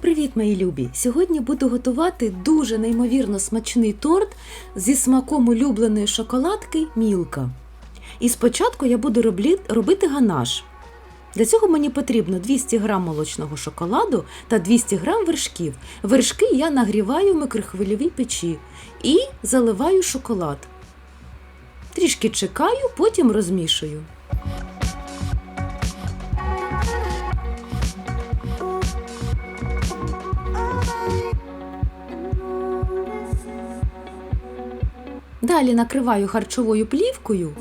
Привіт, мої любі! Сьогодні буду готувати дуже неймовірно смачний торт зі смаком улюбленої шоколадки Мілка. І спочатку я буду робити ганаш. Для цього мені потрібно 200 г молочного шоколаду та 200 г вершків. Вершки я нагріваю в микрохвильовій печі і заливаю шоколад. Трішки чекаю, потім розмішую. Далі накриваю харчовою плівкою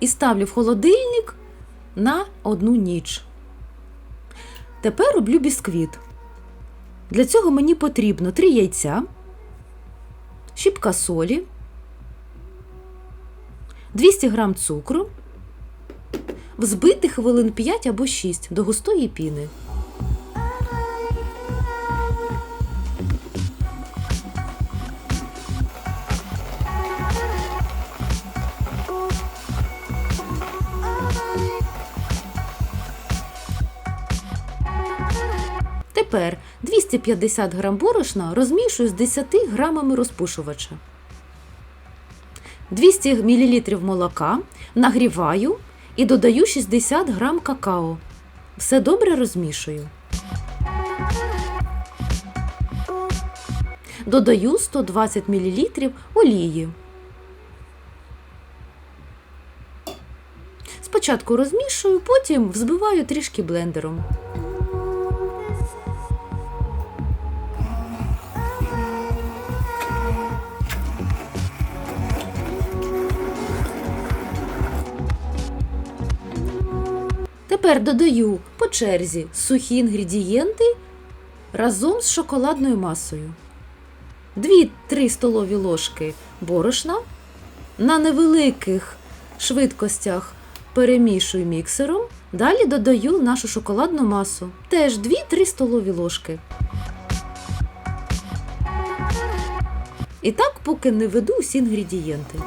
і ставлю в холодильник на одну ніч. Тепер роблю бісквіт. Для цього мені потрібно 3 яйця, щіпка солі, 200 г цукру, взбити хвилин 5 або 6 до густої піни. Тепер 250 г борошна розмішую з 10 грамами розпушувача. 200 мл молока нагріваю і додаю 60 г какао. Все добре розмішую. Додаю 120 мл олії. Спочатку розмішую, потім взбиваю трішки блендером. Тепер додаю по черзі сухі інгредієнти разом з шоколадною масою. 2-3 столові ложки борошна. На невеликих швидкостях перемішую міксером. Далі додаю нашу шоколадну масу. Теж 2-3 столові ложки. І так, поки не веду всі інгредієнти.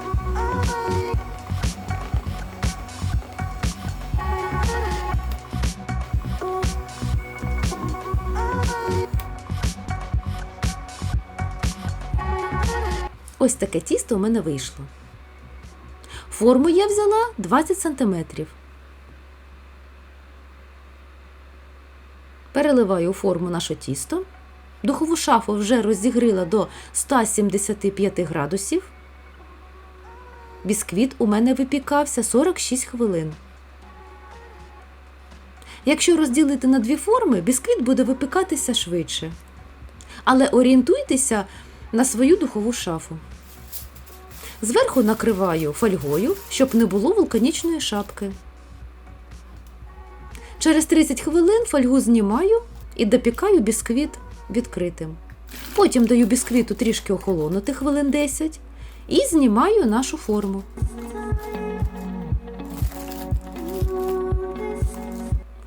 Ось таке тісто у мене вийшло. Форму я взяла 20 см. Переливаю у форму наше тісто. Духову шафу вже розігріла до 175 градусів. Бісквіт у мене випікався 46 хвилин. Якщо розділити на дві форми, бісквіт буде випікатися швидше. Але орієнтуйтеся на свою духову шафу. Зверху накриваю фольгою, щоб не було вулканічної шапки. Через 30 хвилин фольгу знімаю і допікаю бісквіт відкритим. Потім даю бісквіту трішки охолонути хвилин 10 і знімаю нашу форму.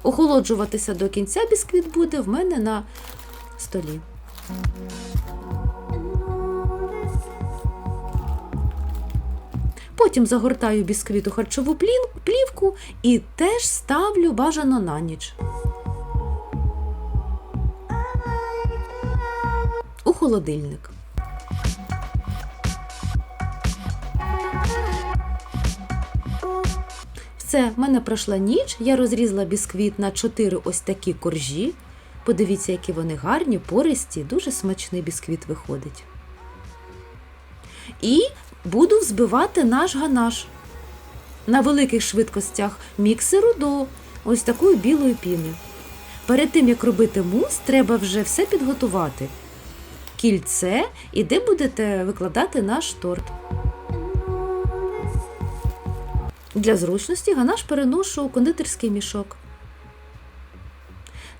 Охолоджуватися до кінця бісквіт буде в мене на столі. Потім загортаю бісквіт у харчову плівку і теж ставлю бажано на ніч. У холодильник. Все, в мене пройшла ніч. Я розрізала бісквіт на 4 ось такі коржі. Подивіться, які вони гарні, пористі, дуже смачний бісквіт виходить. І буду взбивати наш ганаш на великих швидкостях міксеру до ось такої білої піни. Перед тим, як робити мус, треба вже все підготувати. Кільце і де будете викладати наш торт. Для зручності ганаш переношу у кондитерський мішок.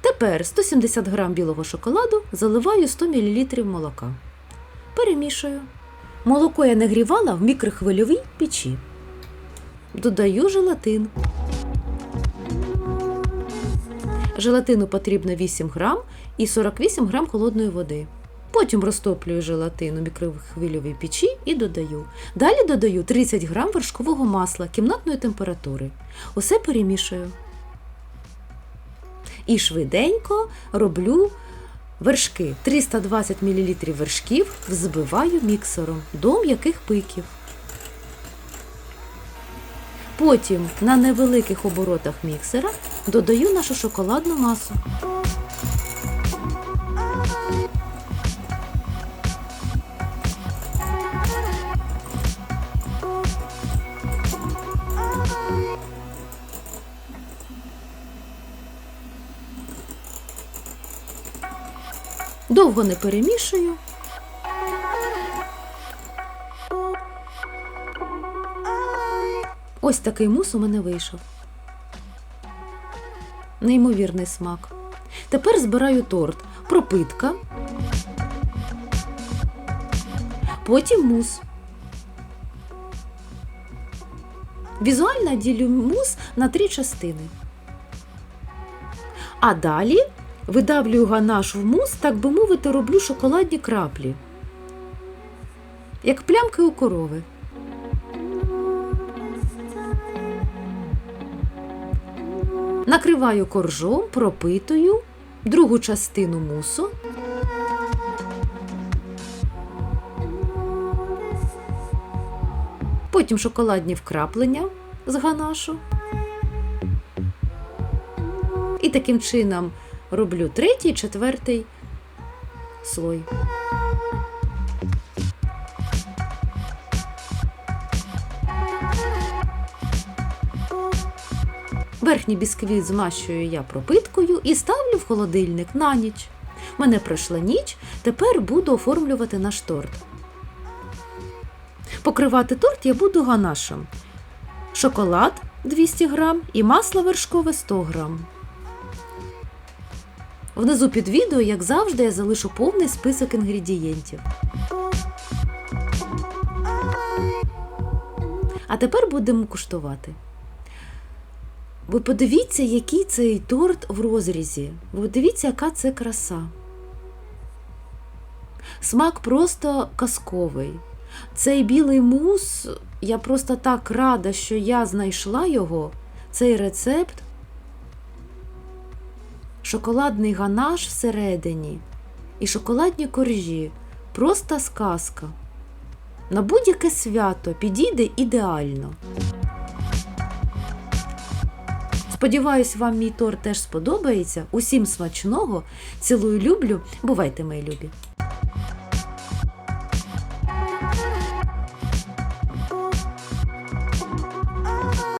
Тепер 170 г білого шоколаду заливаю 100 мл молока. Перемішую. Молоко я нагрівала в мікрохвильовій печі. Додаю желатин. Желатину потрібно 8 грам і 48 грам холодної води. Потім розтоплюю желатин у мікрохвильовій печі і додаю. Далі додаю 30 грам вершкового масла кімнатної температури. Усе перемішую. і швиденько роблю вершки. 320 мл вершків взбиваю міксером до м'яких пиків. Потім на невеликих оборотах міксера додаю нашу шоколадну масу. Довго не перемішую. Ось такий мус у мене вийшов. Неймовірний смак. Тепер збираю торт. Пропитка. Потім мус. Візуально ділю мус на три частини. А далі видавлюю ганаш в мус, так би мовити, роблю шоколадні краплі. Як плямки у корови. Накриваю коржом, пропитую другу частину мусу. Потім шоколадні вкраплення з ганашу. І таким чином роблю третій, четвертий слой. Верхній бісквіт змащую я пропиткою і ставлю в холодильник на ніч. Мене пройшла ніч, тепер буду оформлювати наш торт. Покривати торт я буду ганашем. Шоколад 200 грам і масло вершкове 100 грам. Внизу під відео, як завжди, я залишу повний список інгредієнтів. А тепер будемо куштувати. Ви подивіться, який цей торт в розрізі. Ви подивіться, яка це краса. Смак просто казковий. Цей білий мус, я просто так рада, що я знайшла його, цей рецепт. Шоколадний ганаш всередині і шоколадні коржі. Просто сказка. На будь-яке свято підійде ідеально. Сподіваюсь, вам мій торт теж сподобається. Усім смачного. Цілую люблю. Бувайте, мої любі!